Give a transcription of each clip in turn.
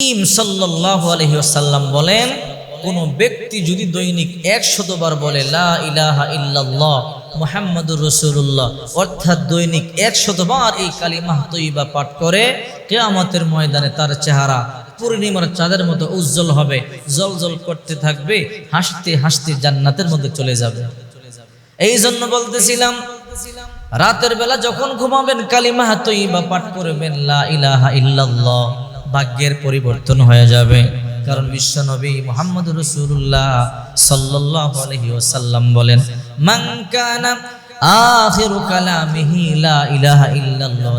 ইম সাল্লাল্লাহু আলাইহি ওয়াসাল্লাম বলেন, কোন ব্যক্তি যদি দৈনিক একশতবার বলে, লা ইলাহা ইল্লাল্লাহ মুহাম্মাদুর রাসূলুল্লাহ অর্থাৎ দৈনিক একশতবার এই কালিমা তৈবা পাঠ করে, কিয়ামতের ময়দানে তার চেহারা পূর্ণিমার চাঁদের মতো উজ্জ্বল হবে জল জল করতে থাকবে, হাসতে হাসতে জান্নাতের মধ্যে চলে যাবে। এই জন্য বলতেছিলাম, রাতের বেলা যখন ঘুমাবেন কালিমা তৈবা পাঠ করবেন, লা ইলাহা ইল্লাল্লাহ ভাগ্যের পরিবর্তন হয়ে যাবে। কারণ বিশ্বনবী মোহাম্মদ রসুল্লাহ ওয়াসাল্লাম বলেন ইলাহা ইল্লাল্লাহ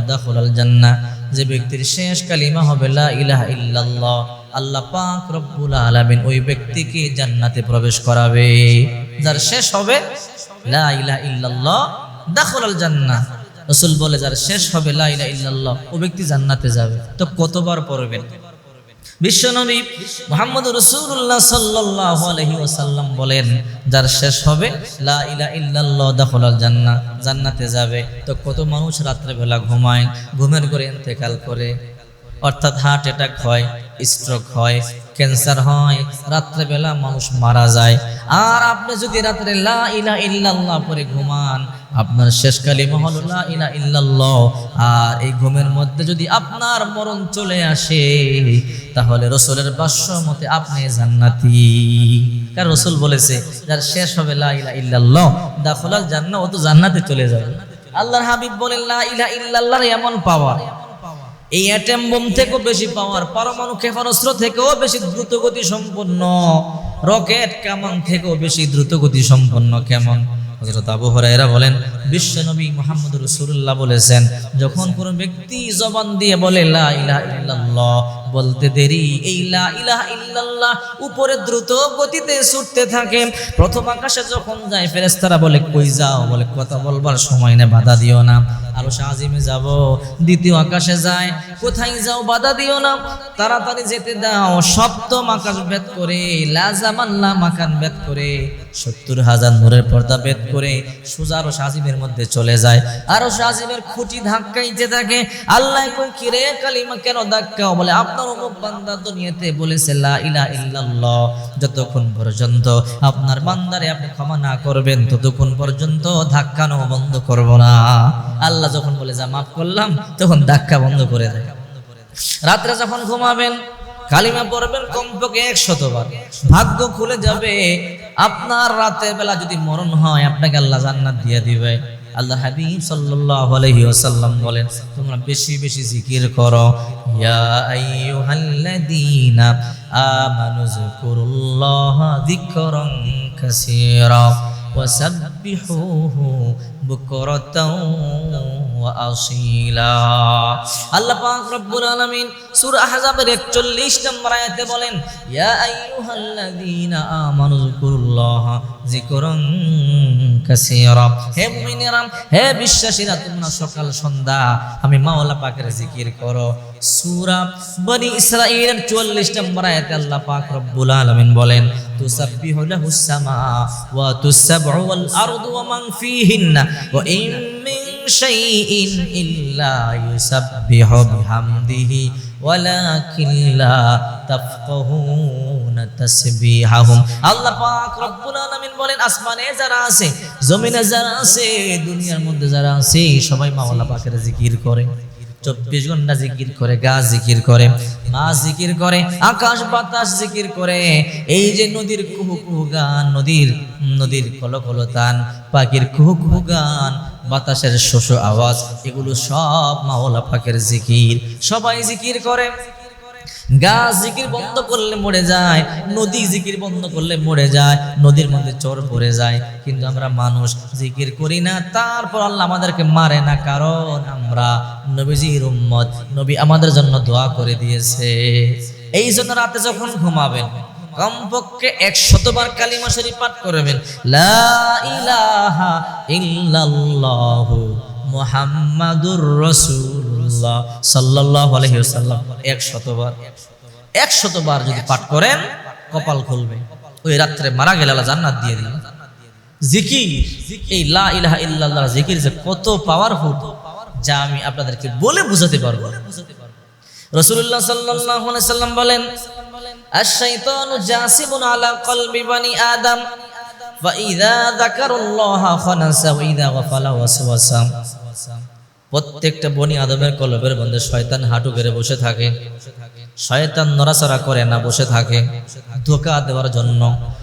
যে ব্যক্তির শেষ কালিমা হবে, লা ইল্লাল্লাহ। আল্লাহ পাক রব্বুল ওই ব্যক্তিকে জান্নাতে প্রবেশ করাবে। যার শেষ হবে, লা ইলাহা ইল্লাল্লাহ দাখালাল রসুল বলে, যার শেষ হবে লাইলা ইল্লাল্লাহ, ও ব্যক্তি জান্নাতে যাবে। তো কতবার পড়বেন? বিশ্বনবী মোহাম্মদ রসুল্লাহ সাল্লাহ আলহি ওসাল্লাম বলেন, যার শেষ হবে লা ইলা ইল্লাল্লাহ দাখালাল জান্না জান্নাতে যাবে। তো কত মানুষ রাত্রেবেলা ঘুমায়, ঘুমের করে ইন্তেকাল করে। অর্থাৎ হার্ট অ্যাটাক হয় স্ট্রোক হয় ক্যান্সার হয়, রাত্রেবেলা মানুষ মারা যায়। আর আপনি যদি রাত্রে লা ইলা ইল্লাল্লাহ পরে ঘুমান, আপনার শেষ কালিমা হলো লা ইলা ইল্লাল্লাহ। আর এই ঘুমের মধ্যে যদি আপনার মরণ চলে আসে, তাহলে রসুলের বাস্য মতে আপনি জান্নাতি। কারণ রসুল বলেছে, যার শেষ হবে লা ইলা ইল্লাল্লাহ, দাখলাল জান্নাত, ও তো জান্নাতে চলে যাবে। আল্লাহর হাবিব বলেন, লা ইলা ইল্লাল্লাহর এমন পাওয়া এই অ্যাটেম বোম থেকেও বেশি পাওয়ার পরমাণু ক্ষেপণাস্ত্র থেকেও বেশি দ্রুতগতি সম্পন্ন রকেট কামান থেকেও বেশি দ্রুতগতি সম্পন্ন, কেমন? মুহাম্মদ রাসূলুল্লাহ বলেছেন, যখন কোনো ব্যক্তি জবান দিয়ে বলে, লা বলতে দেরি, এই ইল্লাল্লাহ উপরে দ্রুত গতিতে ছুটতে থাকে, প্রথম আকাশে যখন যায়, ফেরেশতারা বলে, কই যাও? বলে, কথা বলবার সময় না বাধা দিও না। আরও আজিমে যাব, দ্বিতীয় আকাশে যায় কোথায় যাও বাধা দিও না, তাড়াতাড়ি যেতে দাও। সপ্তম আকাশ ভেদ করে লাজামাল্লা মাকান ভেদ করে, সত্তর হাজার নূরের পর্দা ভেদ করে, সোজা আরও আজিমের মধ্যে চলে যায়। আরও আজিমের খুঁটি ধাক্কাইতে থাকে, আল্লাহ কই কিরে কালিমা কেন ধাক্কাও? বলে, আপনার অমুক বান্দা দুনিয়াতে বলেছে, লা ইলা ইল্লাল্লাহ, যতক্ষণ পর্যন্ত আপনার বান্দারে আপনি ক্ষমা না করবেন, ততক্ষণ পর্যন্ত ধাক্কানো বন্ধ করব না। আল্লাহ যখন বলে, যা মাফ করলাম, তখন ধাক্কা বন্ধ করে দেয়। রাত্রে যখন ঘুমাবেন, কালিমা পড়বেন কমপক্ষে একশতবার। ভাগ্য খুলে যাবে, আপনার রাতের বেলা যদি মরণ হয়, আপনাকে আল্লাহ জান্নাত দিয়ে দিবে। আল্লাহ হাবিব সাল্লাল্লাহু আলাইহি ওয়াসাল্লাম বলেন, তোমরা বেশি বেশি জিকির করো। ইয়া আইয়ুহাল্লাযীনা আমানু যিকুরুল্লাহা যিকরান কাসীরা। বুকরাতাও ওয়া আসীলা আল্লাহ পাক রব্বুল আলামিন সূরা আহজাবের 41 নম্বর আয়াতে বলেন, ইয়া আইয়ুহাল্লাযীনা আমানু যিকুরুল্লাহা যিকরান কাসীরা। হে মুমিনেরা হে বিশ্বাসীরা, তোমরা সকাল, সন্ধ্যা, আমি মাওলা পাকের জিকির করো। সূরা বনি ইসরাঈলের 44 নম্বর আয়াতে আল্লাহ পাক রব্বুল আলামিন বলেন তুসাবহু ওয়াল আরদু ওয়া মান ফীহিন্না ওয়া ইন মিন শাইইন ইল্লা ইউসাব্বিহু বিহামদিহি ওয়ালাকিন লা তাফকাহুনা তাসবিহাহুম। আল্লাহ পাক রব্বুল আলামিন বলেন, আসমানে যারা আছে, জমিনে যারা আছে, দুনিয়ার মধ্যে যারা আছে, সবাই মাওলা পাকের জিকির করে। চব্বিশ ঘণ্টা জিকির করে গাছ জিকির করে মাছ জিকির করে, আকাশ বাতাস জিকির করে। এই যে নদীর কুহু কুহু গান, নদীর নদীর কল কলকলতান পাখির কুহু কুহু গান, বাতাসের শোষ আওয়াজ, এগুলো সব মাওলা পাখের জিকির। সবাই জিকির করে। গাছ জিকির বন্ধ করলে মরে যায়, নদী জিকির বন্ধ করলে মরে যায়, নদীর মধ্যে চর পড়ে যায়। কিন্তু আমরা মানুষ জিকির করি না, তারপর আল্লাহ আমাদেরকে মারে না, কারণ আমরা নবীজির উম্মত, নবী আমাদের জন্য দোয়া করে দিয়েছে। এই জন্য রাতে যখন ঘুমাবেন, কমপক্ষে একশতবার কালিমা শরীফ পাঠ করবেন, লা ইলাহা ইল্লাল্লাহু মুহাম্মাদুর সাল্লাল্লাহু আলাইহি ওয়াসাল্লাম 100 বার 100 বার যদি পাঠ করেন কপাল খুলবে ওই রাত্রে মারা গেলে আল্লাহ জান্নাত দিয়ে দিবে জিকির এই লা ইলাহা ইল্লাল্লাহ জিকির যে কত পাওয়ারফুল যা আমি আপনাদেরকে বলে বুঝাতে পারবো না। রসুল্লাহ সাল্লাল্লাহু আলাইহি সাল্লাম বলেন আশ-শাইতানু জাসিবুন আলা কলবি বানি আদম فإذا ذكر الله خنس وإذا غفل وسوس প্রত্যেকটা বনি আদমের কলবের মধ্যে শয়তান হাঁটু গেড়ে বসে থাকে। শয়তান নড়াচড়া করে না, বসে থাকে। ধোকা দেওয়ার জন্য।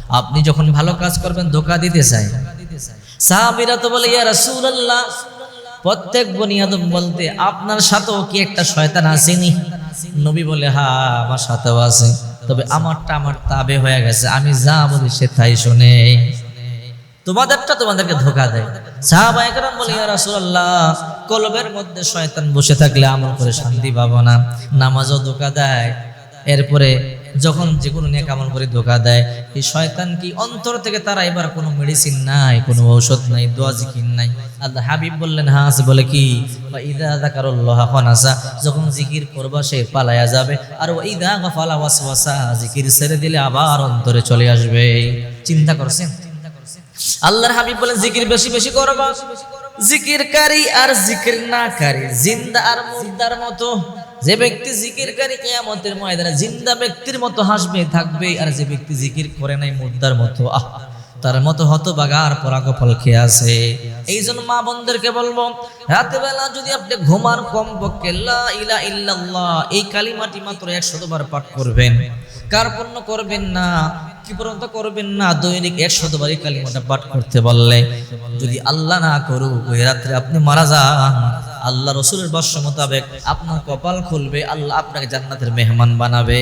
আপনি যখন ভালো কাজ করবেন, ধোকা দিতে চাই সাহাবিরা তো বলে, ইয়া রাসূলুল্লাহ। প্রত্যেক বনি আদম বলতে, আপনার সাথেও কি একটা শয়তান আসেনি? নবী বলে হ্যাঁ আমার সাথেও আছে। তবে আমারটা আমার তাবে হয়ে গেছে। আমি যা বলি সে তাই শুনে। তোমাদেরটা তোমাদেরকে ধোকা দেয়। কলবের মধ্যে শয়তান বসে থাকলে আমল করে শান্তি পাবো না, নামাজও ধোকা দেয়। এরপরে যখন যে কোনো নেক আমল করে ধোকা দেয়, এই শয়তান কি অন্তর থেকে তারা এবার কোনো মেডিসিন নাই, কোনো ঔষধ নাই, দোয়া জিকির নাই? আল্লাহ হাবিব বললেন হ্যাঁ আছে। বলে, কি? বা ইদা যাকারুল্লাহ খানাসা যখন জিকির করবা, সে পালায়া যাবে। আর ওই ইদা গাফালা ওয়াসওয়াসা, জিকির ছেড়ে দিলে আবার অন্তরে চলে আসবে। চিন্তা করছেন? আল্লাহর হাবিব বলেন, জিকির বেশি বেশি করবা। জিকিরকারী আর জিকির না কারি জিন্দা আর মুর্দার মতো। যে ব্যক্তি জিকিরকারী কিয়ামতের ময়দানে, জিন্দা ব্যক্তির মতো হাসবে থাকবে আর যে ব্যক্তি জিকির করে নাই, মুর্দার মতো, আহ, তার মতো হতবাগার, পরাগফল খেয়ে আছে? এই জন্য মা বোনদেরকে বলব রাতে বেলা যদি আপনি ঘুমার কম পক্ষে ইলা ইল্লাল্লাহ, এই কালিমাটি মাত্র একশত বার পাঠ করবেন। কার পণ্য করবেন না? পর্যন্ত করবেন না। দৈনিক একশো বার এই কালিমাটা পাঠ করতে বললে যদি আল্লাহ না করুক, ওই রাত্রে আপনি মারা যান। আল্লাহ রসুলের বর্ষ মোতাবেক আপনার কপাল খুলবে, আল্লাহ আপনাকে জান্নাতের মেহমান বানাবে।